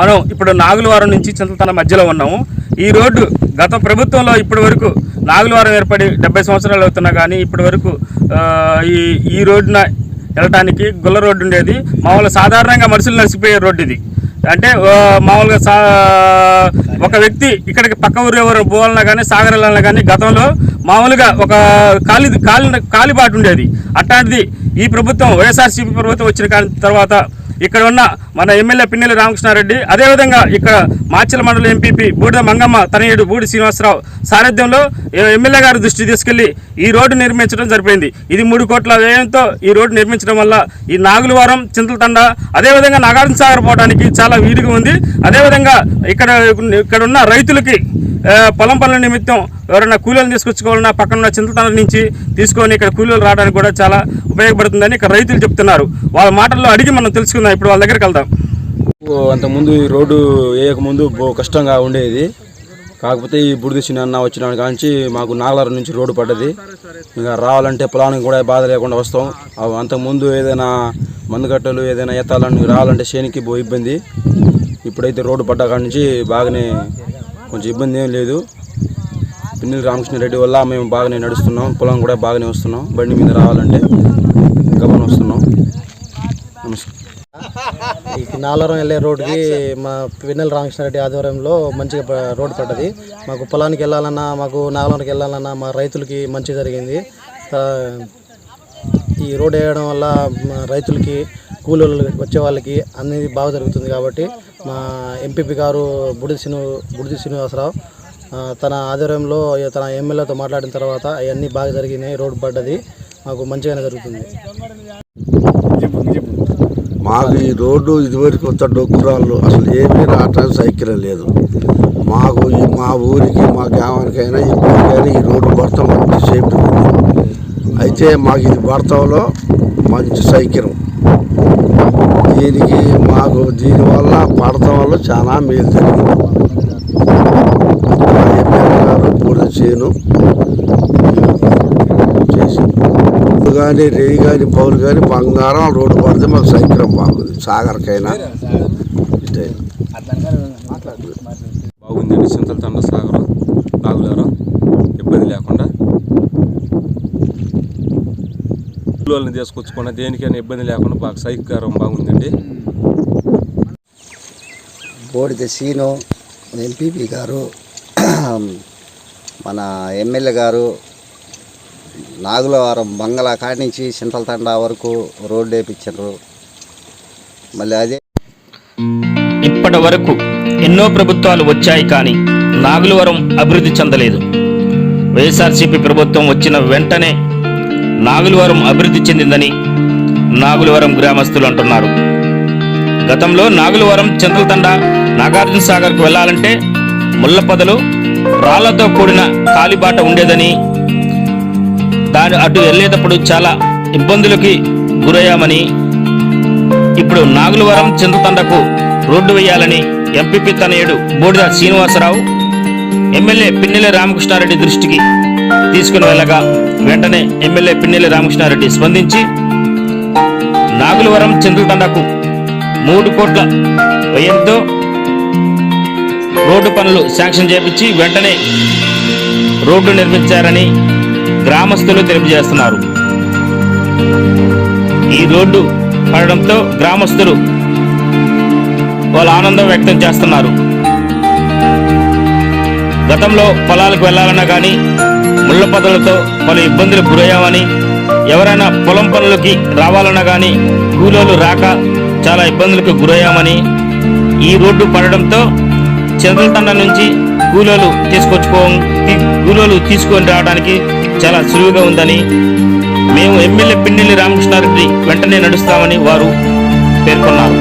మనం ఇప్పుడు నాగులవారం నుంచి చింతలతన మధ్యలో ఉన్నాము. ఈ రోడ్డు గత ప్రభుత్వంలో ఇప్పటి వరకు నాగులవారం ఏర్పడి డెబ్బై సంవత్సరాలు అవుతున్నా కానీ ఇప్పటి వరకు ఈ ఈ రోడ్డున వెళ్ళటానికి గుల్ల రోడ్డు ఉండేది. మామూలుగా సాధారణంగా మనుషులు నడిచిపోయే రోడ్డు ఇది. అంటే మామూలుగా సా ఒక వ్యక్తి ఇక్కడికి పక్క ఊరు ఎవరు పోవాలన్నా కానీ సాగర్ వెళ్ళాలన్నా కానీ గతంలో మామూలుగా ఒక కాలి కాలి కాలిబాటు ఉండేది. అట్లాంటిది ఈ ప్రభుత్వం వైఎస్ఆర్సీపీ ప్రభుత్వం వచ్చిన తర్వాత ఇక్కడ ఉన్న మన ఎమ్మెల్యే పిన్నెల రామకృష్ణారెడ్డి అదేవిధంగా ఇక్కడ మాచల మండల ఎంపీపీ బూడిద మంగమ్మ తనయుడు బూడి శ్రీనివాసరావు సారథ్యంలో ఎమ్మెల్యే గారి దృష్టి తీసుకెళ్ళి ఈ రోడ్డు నిర్మించడం జరిపోయింది ఇది మూడు కోట్ల వ్యయంతో ఈ రోడ్డు నిర్మించడం వల్ల ఈ నాగులవారం చింతలతండ అదేవిధంగా నాగార్జున సాగర్ పోవడానికి చాలా వీలుగా ఉంది. అదేవిధంగా ఇక్కడ ఇక్కడ ఉన్న రైతులకి పొలం పనుల నిమిత్తం ఎవరైనా కూలీలను తీసుకొచ్చుకోవాలన్నా పక్కన ఉన్న చింతతండ నుంచి తీసుకొని ఇక్కడ కూలీలు రావడానికి కూడా చాలా ఉపయోగపడుతుందని ఇక్కడ రైతులు చెప్తున్నారు. వాళ్ళ మాటల్లో అడిగి మనం తెలుసుకుందాం. ఇప్పుడు వాళ్ళ దగ్గరికి వెళ్దాం. అంతకుముందు ఈ రోడ్డు వేయకముందు బో కష్టంగా ఉండేది. కాకపోతే ఈ బుడిది చిన్న వచ్చిన కాంచి మాకు నాగలారం నుంచి రోడ్డు పడ్డది. ఇంకా రావాలంటే పొలానికి కూడా బాధ లేకుండా వస్తాం. అంతకుముందు ఏదైనా మందుగట్టలు ఏదైనా ఎత్తాలని రావాలంటే శేనికి బో ఇబ్బంది. ఇప్పుడైతే రోడ్డు పడ్డ కాడ నుంచి బాగానే కొంచెం ఇబ్బంది ఏం లేదు. పిన్నెల రామకృష్ణారెడ్డి వల్ల మేము బాగానే నడుస్తున్నాం. పొలం కూడా బాగానే వస్తున్నాం. బండి మీద రావాలంటే గమనం వస్తున్నాం. నమస్కారం. ఈ నాలవరం వెళ్ళే రోడ్డుకి మా పిన్నెల రామకృష్ణారెడ్డి ఆధ్వర్యంలో మంచిగా రోడ్డు పడ్డది. మాకు పొలానికి వెళ్ళాలన్నా మాకు నాగలంకి వెళ్ళాలన్నా మా రైతులకి మంచి జరిగింది. ఈ రోడ్ వేయడం వల్ల మా రైతులకి కూలీలు వచ్చే వాళ్ళకి అనేది బాగా జరుగుతుంది కాబట్టి మా ఎంపీపీ గారు బుడిది శ్రీను బుడిది శ్రీనివాసరావు తన ఆధ్వర్యంలో తన ఎమ్మెల్యేతో మాట్లాడిన తర్వాత అవన్నీ బాగా జరిగినాయి రోడ్డు పడ్డది మాకు మంచిగానే జరుగుతుంది. మాకు ఈ రోడ్డు ఇదివరకు కొత్త డొక్కురాళ్ళు అసలు ఏమీ రావటానికి సైకిల్ లేదు. మాకు ఈ మా ఊరికి మా గ్రామానికైనా ఇప్పటికైనా ఈ రోడ్డు పడతాం మంచి సేఫ్టీ అయితే మాకు ఇది పడతాంలో మంచి సైకిల్ దీనికి మాకు దీనివల్ల పడతాం వల్ల చాలా మేలు జరిగింది. మా ఎమ్మెల్యే గారు పూర్తి చేయను చేసి ఇప్పుడు కానీ రేయి కానీ పౌరు కానీ బంగారం రోడ్డు పడితే మాకు సైక్రం బాగుంది. సాగర్కైనా బాగుంది. బాగుందండి చింతల తండ సాగరం ఇబ్బంది లేకుండా పిల్లల్ని తీసుకొచ్చుకున్న దేనికైనా ఇబ్బంది లేకుండా బాగా సౌకర్యం బాగుందండి. బోడిద సీను ఎంపీపీ గారు మన ఎమ్మెల్యే గారు నాగులవారం బంగళా కాడి నుంచి చింతలతండ వరకు రోడ్డు వేయించారు మళ్ళీ అదే ఇప్పటి వరకు ఎన్నో ప్రభుత్వాలు వచ్చాయి కానీ నాగులవరం అభివృద్ధి చెందలేదు. వైఎస్ఆర్సీపీ ప్రభుత్వం వచ్చిన వెంటనే నాగులవరం అభివృద్ధి చెందిందని నాగులవరం గ్రామస్తులు అంటున్నారు. గతంలో నాగులవరం చింతలతండ నాగార్జున సాగర్కు వెళ్ళాలంటే ముళ్ళపదలు రాళ్ళతో కూడిన కాలిబాట ఉండేదని దాని అటు వెళ్ళేటప్పుడు చాలా ఇబ్బందులకి గురయ్యామని ఇప్పుడు నాగులవరం చింతతండకు రోడ్డు వేయాలని ఎంపీపీ తనయుడు బూడిద శ్రీనివాసరావు ఎమ్మెల్యే పిన్నెల్లి రామకృష్ణారెడ్డి దృష్టికి తీసుకుని వెళ్ళగా వెంటనే ఎమ్మెల్యే పిన్నెల్లి రామకృష్ణారెడ్డి స్పందించి నాగులవరం చింతతండకు మూడు కోట్ల వ్యయంతో రోడ్డు పనులు శాంక్షన్ చేపించి వెంటనే రోడ్డు నిర్మించారని గ్రామస్తులు తెలియజేస్తున్నారు. ఈ రోడ్డు పడడంతో గ్రామస్తులు వాళ్ళ ఆనందం వ్యక్తం చేస్తున్నారు. గతంలో పొలాలకు వెళ్ళాలన్నా కానీ ముళ్ళ పదలతో పలు ఇబ్బందులు గురయ్యామని ఎవరైనా పొలం పనులకి రావాలన్నా కానీ కూలోలు రాక చాలా ఇబ్బందులకు గురయ్యామని ఈ రోడ్డు పడడంతో చంద్రతండ నుంచి కూలోలు తీసుకొచ్చుకో తీ- కూలోలు తీసుకొని రావడానికి చాలా సులువుగా ఉందని మేము ఎమ్మెల్యే పిన్నెల్లి రామకృష్ణారెడ్డి వెంటనే నడుస్తామని వారు పేర్కొన్నారు.